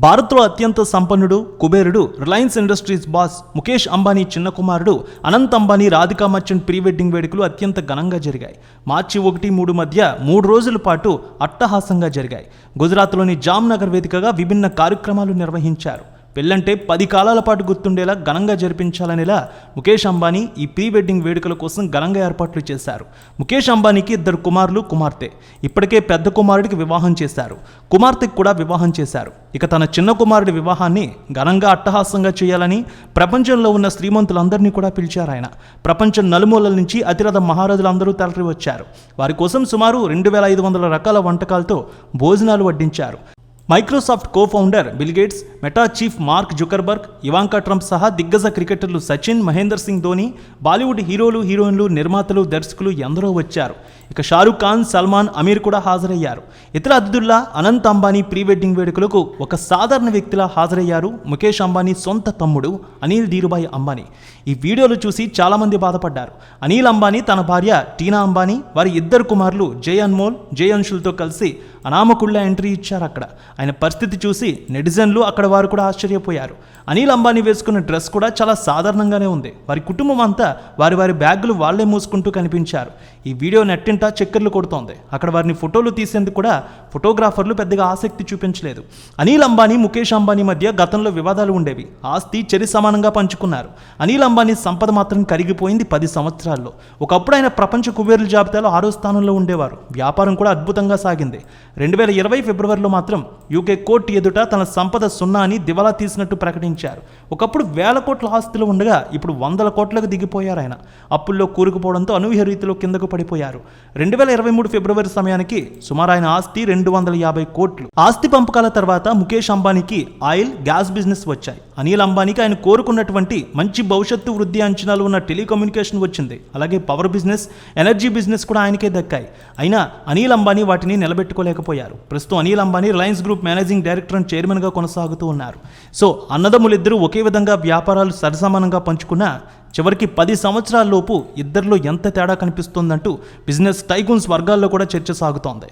భారత్లో అత్యంత సంపన్నుడు కుబేరుడు Reliance Industries boss Mukesh Ambani చిన్న కుమారుడు అనంత్ అంబానీ రాధికా మర్చెంట్ ప్రీ వెడ్డింగ్ వేడుకలు అత్యంత ఘనంగా జరిగాయి. మార్చి ఒకటి మూడు మధ్య మూడు రోజుల పాటు అట్టహాసంగా జరిగాయి. గుజరాత్లోని జామ్నగర్ వేదికగా విభిన్న కార్యక్రమాలు నిర్వహించారు. పెళ్ళంటే పది కాలాల పాటు గుర్తుండేలా ఘనంగా జరిపించాలనేలా ముఖేష్ అంబానీ ఈ ప్రీ వెడ్డింగ్ వేడుకల కోసం ఘనంగా ఏర్పాట్లు చేశారు. ముఖేష్ అంబానీకి ఇద్దరు కుమారులు కుమార్తె. ఇప్పటికే పెద్ద కుమారుడికి వివాహం చేశారు. కుమార్తెకు కూడా వివాహం చేశారు. ఇక తన చిన్న కుమారుడి వివాహాన్ని ఘనంగా అట్టహాసంగా చేయాలని ప్రపంచంలో ఉన్న శ్రీమంతులందరినీ కూడా పిలిచారు ఆయన. ప్రపంచం నలుమూలల నుంచి అతిరథ మహారాజులందరూ తరలి వచ్చారు వారి కోసం సుమారు రెండు వేల ఐదు వందల రకాల వంటకాలతో భోజనాలు వడ్డించారు. Microsoft co founder Bill Gates Meta chief Mark Zuckerberg Ivanka Trump సహా దిగ్గజ క్రికెటర్లు సచిన్ మహేందర్ సింగ్ ధోని బాలీవుడ్ హీరోలు హీరోయిన్లు నిర్మాతలు దర్శకులు ఎందరో వచ్చారు. ఇక షారూక్ ఖాన్ సల్మాన్ అమీర్ కూడా హాజరయ్యారు. ఇతర అతిథుల్లా అనంత్ అంబానీ ప్రీ వెడ్డింగ్ వేడుకలకు ఒక సాధారణ వ్యక్తిలా హాజరయ్యారు ముఖేష్ అంబానీ సొంత తమ్ముడు అనిల్ ధీరుభాయ్ అంబానీ. ఈ వీడియోలు చూసి చాలామంది బాధపడ్డారు. అనిల్ అంబానీ తన భార్య టీనా అంబానీ వారి ఇద్దరు కుమారులు జై అన్మోల్ జై అంశులతో కలిసి అనామకుళ్ళ ఎంట్రీ ఇచ్చారు అక్కడ ఆయన పరిస్థితి చూసి నెటిజన్లు అక్కడ వారు కూడా ఆశ్చర్యపోయారు. అనిల్ అంబానీ వేసుకున్న డ్రెస్ కూడా చాలా సాధారణంగానే ఉంది. వారి కుటుంబం అంతా వారి వారి బ్యాగులు వాళ్ళే మూసుకుంటూ కనిపించారు. ఈ వీడియో నెట్టింటా చక్కర్లు కొడుతోంది. అక్కడ వారిని ఫోటోలు తీసేందుకు కూడా ఫోటోగ్రాఫర్లు పెద్దగా ఆసక్తి చూపించలేదు. అనిల్ అంబానీ ముఖేష్ అంబానీ మధ్య గతంలో వివాదాలు ఉండేవి. ఆస్తి చెరి సమానంగా పంచుకున్నారు. అనిల్ అంబానీ సంపద మాత్రం కరిగిపోయింది పది సంవత్సరాల్లో. ఒకప్పుడు ఆయన ప్రపంచ కుబేరుల జాబితాలో ఆరో స్థానంలో ఉండేవారు. వ్యాపారం కూడా అద్భుతంగా సాగింది. రెండు వేల ఇరవై ఫిబ్రవరిలో మాత్రం యూకే కోర్టు ఎదుట తన సంపద సున్నా అని దివాలా తీసినట్టు ప్రకటించారు. ఒకప్పుడు వేల కోట్ల ఆస్తులు ఉండగా ఇప్పుడు వందల కోట్లకు దిగిపోయారు ఆయన. అప్పుల్లో కూరుకుపోవడంతో అనూహ్య రీతిలో కిందకు పడిపోయారు. రెండు వేల ఇరవై మూడు ఫిబ్రవరి సమయానికి సుమారు ఆయన ఆస్తి రెండు వందల యాభై కోట్లు. ఆస్తి పంపకాల తర్వాత ముఖేష్ అంబానీకి ఆయిల్ గ్యాస్ బిజినెస్ వచ్చాయి. అనిల్ అంబానీకి ఆయన కోరుకున్నటువంటి మంచి భవిష్యత్తు వృద్ధి అంచనాలు ఉన్న టెలికమ్యూనికేషన్ వచ్చింది. అలాగే పవర్ బిజినెస్ ఎనర్జీ బిజినెస్ కూడా ఆయనకే దక్కాయి. అయినా అనిల్ అంబానీ వాటిని నిలబెట్టుకోలేకపోయారు. ప్రస్తుతం Anil Ambani Reliance group managing director and చైర్మన్గా కొనసాగుతూ ఉన్నారు. సో అన్నదమ్ములిద్దరూ ఒకే విధంగా వ్యాపారాలు సరిసమానంగా పంచుకున్నా చివరికి పది సంవత్సరాల్లోపు ఇద్దరిలో ఎంత తేడా కనిపిస్తుందంటూ బిజినెస్ టైగూన్స్ వర్గాల్లో కూడా చర్చ సాగుతోంది.